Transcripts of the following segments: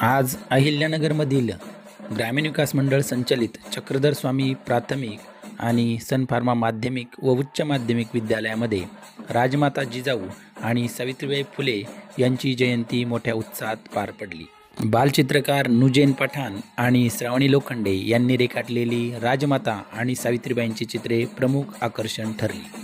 आज अहिल्यानगरमधील ग्रामीण विकास मंडळ संचलित चक्रधर स्वामी प्राथमिक आणि सन फार्मा माध्यमिक व उच्च माध्यमिक विद्यालयामध्ये राजमाता जिजाऊ आणि सावित्रीबाई फुले यांची जयंती मोठ्या उत्साहात पार पडली. बालचित्रकार नुजेन पठाण आणि श्रावणी लोखंडे यांनी रेखाटलेली राजमाता आणि सावित्रीबाईंची चित्रे प्रमुख आकर्षण ठरली.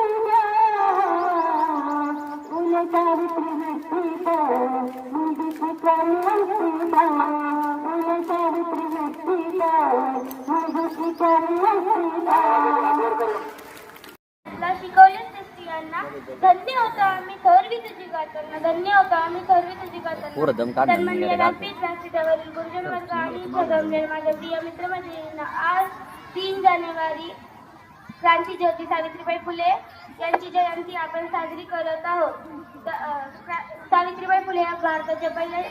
धन्य होतो आम्ही थोरवी तुझी गाताना धन्य होतो आम्ही थोरवी तुझी गाताना सन्मान्य व्यासपीठ व्यासपीठावरील गुरुजन वर्ग आणि जगमलेले माझ्या प्रिय मित्रमंडळींना आज तीन जानेवारी क्रांती ज्योती सावित्रीबाई फुले यांची जयंती आपण साजरी करत आहोत. सावित्रीबाई फुले या भारताच्या पहिल्या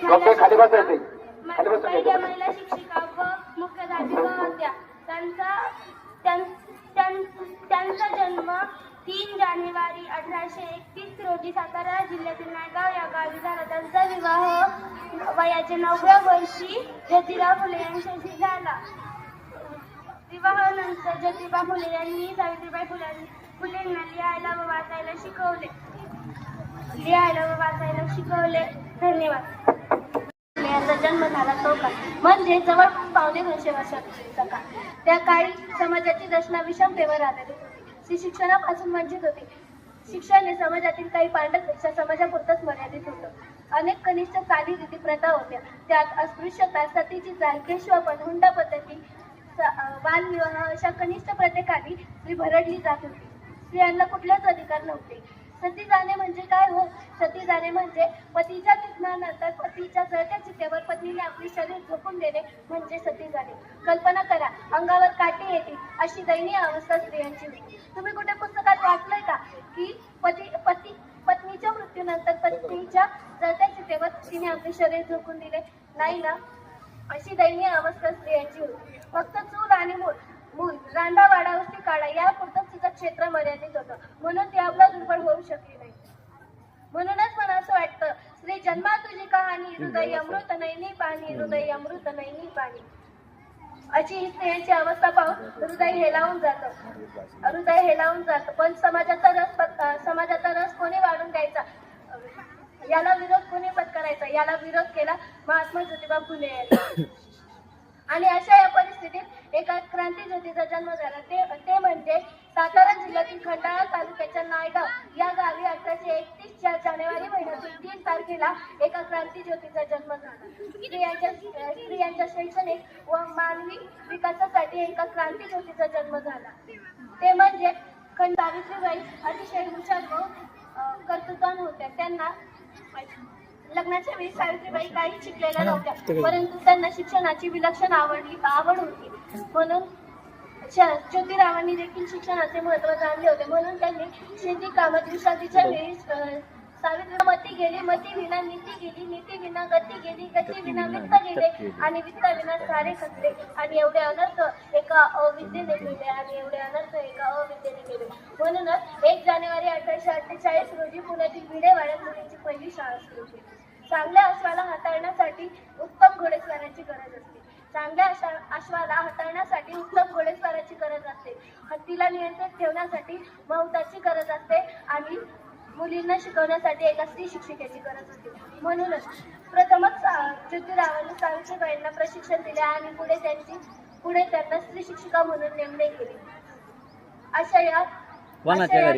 पहिल्या महिला शिक्षिका व मुख्याध्यापिका होत्या. त्यांचा त्यां- त्यां- त्यांचा जन्म तीन जानेवारी अठराशे एकतीस रोजी सातारा जिल्ह्यातील नायगाव या गावी झाला त्यांचा विवाह. वयाच्या नवव्या वर्षी ज्योतिबा फुले यांच्याशी झाला. विवाहानंतर ज्योतिबा फुले यांनी सावित्रीबाई फुलांनी फुलेंना लिहायला व वाचायला शिकवले. लिहायला व वाचायला शिकवले. धन्यवाद. यांचा जन्म झाला तो काळ. म्हणजे जवळ पावणे दोनशे वर्षापूर्वीचा काळ. त्या काळी समाजाची रचना विषमतेवर आलेली ती शिक्षणापासून वंचित होती. शिक्षण हे समाजातील काही पांडतपेक्षा समाजापुरतच मर्यादित होतं. अनेक कनिष्ठ चालीरीती प्रथा होत्या. त्यात अस्पृश्यता सतीची चाल केशवापण हुंडा पद्धती स- बालविवाह अशा कनिष्ठ प्रत्येकाने स्त्री भरडली जात होती. स्त्रियांना कुठलेच अधिकार नव्हते. सती जाणे म्हणजे काय हो? सती जाणे म्हणजे पतीच्या निधनानंतर पतीच्या जळत्या चितेवर पत्नीने आपले शरीर झोपून देणे म्हणजे सती जाणे कल्पना करा अंगावर काटे येतील अशी दयनीय अवस्था स्त्रियांची होती. तुम्ही कुठे पुस्तकात वाचलंय का? की पती पती पत्नीच्या मृत्यूनंतर पत्नीच्या जळत्या चितेवर तिने आपले शरीर झोकून दिले? नाही ना? अशी दयनीय अवस्था स्त्रियांची होती. फक्त चूल आणि मूल मूल रांडा वाडा उस्ती काढा या तिचं क्षेत्र मर्यादित होतं. म्हणून ती आपला दुर्बळ होऊ शकली नाही. म्हणूनच मला असं वाटतं श्री जन्मा तुझी कहाणी हृदय अमृत नैनी पाणी हृदय अमृत नैनी पाणी. अशी ही स्त्रियांची अवस्था पाहून हृदय हेलावून जातं. हृदय हेलावून जातं. पण समाजाचा रस समाजाचा रस कोणी वाढून द्यायचा? याला विरोध कोणी पत्करायचा? याला विरोध केला महात्मा ज्योतिबा फुले यांनी. आणि अशा या परिस्थितीत एका क्रांती ज्योतीचा जन्म झाला. ते ते म्हणजे नायगाव या गावी अठराशे एकतीस च्या जानेवारी महिन्यातील तीन तारखेला एका क्रांती ज्योतीचा जन्म झाला. स्त्रियांच्या स्त्रियांच्या शैक्षणिक व मानवी विकासासाठी एका क्रांती ज्योतीचा जन्म झाला. ते म्हणजे खंड सावित्रीबाई अतिशय हुशार व कर्तृत्वान होत्या. त्यांना लग्नाच्या वेळी सावित्रीबाई काही शिकलेल्या नव्हत्या. परंतु त्यांना शिक्षणाची विलक्षण आवडली आवड होती. म्हणून ज्योतिरावांनी देखील शिक्षणाचे महत्त्व जाणले होते. म्हणून त्यांनी शेती कामात विश्रांतीच्या वेळी अ, सावित्री मती गेली. मती विना नीती गेली. नीती विना गती गेली. गती विना वित्त गेले. आणि वित्त विना सारे खचले. आणि एवढे अनर्थ एका अविद्येने गेले आणि एवढे अनर्थ एका अविद्येने गेले म्हणूनच एक जानेवारी अठराशे अठ्ठेचाळीस रोजी पुण्यातील भिडेवाड्यात मुलींची पहिली शाळा सुरू केली चांगल्या अश्वाला हाताळण्यासाठी उत्तम घोडेस्वाराची गरज असते. चांगल्या अशा अश्वाला हाताळण्यासाठी उत्तम घोडेस्वाराची गरज असते. हत्तीला नियंत्रित ठेवण्यासाठी मौताची गरज असते आणि मुलींना शिकवण्यासाठी एका स्त्री शिक्षिकेची गरज असते. म्हणूनच प्रथमच ज्योतिरावांनी सावित्रीबाईंना प्रशिक्षण दिले आणि पुढे त्यांची पुढे त्यांना स्त्री शिक्षिका म्हणून नेमले गेले. अशा या वाहनाच्या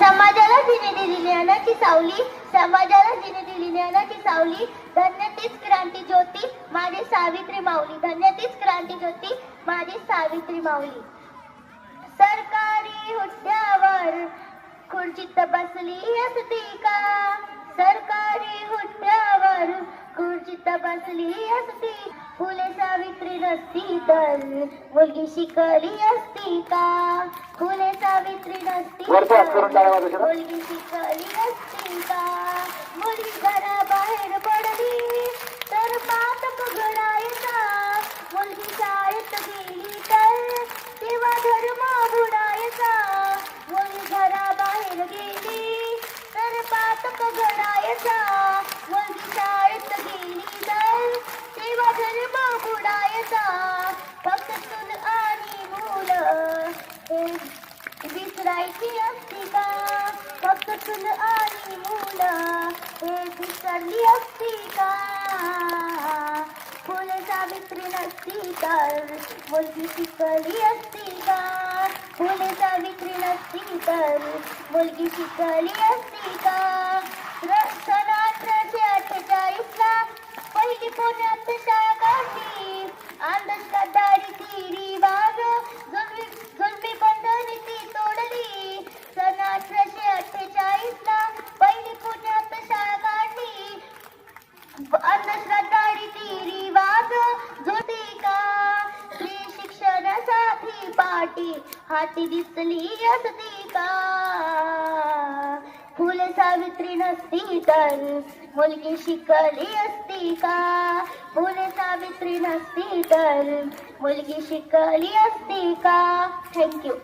समाजाला जिने दिली ज्ञानाची सावली. समाजाला जिने दिली ज्ञानाची सावली. धन्य तीच क्रांती ज्योती माझी सावित्री माऊली. धन्य तीच क्रांती ज्योती माझी सावित्री माऊली. सरकारी हुद्द्यावर खुर्चीत बसली असती का? सरकारी हुद्द्यावर खुर्चीत बसली असती. फुले सावित्री नसती तर मुलगी शिकली असती का? फुले सावित्री नसती मुलगी शिकली असती का? मुलगी घराबाहेर पडली तर पातक घडायचा मुलगी शाळेत गेली तर तेव्हा धर्म बुडायचा मुलगी घराबाहेर गेली तर पातक घडायचा मुलगी शाळेत गेली तर तेव्हा धर्म बुडायचा फक्त चूल आणि मुलं हे विसरायची असती का फक्त चूल आणि मुलं हे विसरली असती का फुले सावित्री नसती तर मुलगी शिकली असती का? फुले सावित्री नसती तर मुलगी शिकली असती का र- सन अठराशे अठ्ठेचाळीसला पहिली पुण्यात शाळा काढली. अंधश्रद्धारी शिक्षणासाठी हाती दिसली असती का? फुले सावित्री नसती तर मुलगी शिकली असती का? फुले सावित्री नसती तर मुलगी शिकली असती का? थँक्यू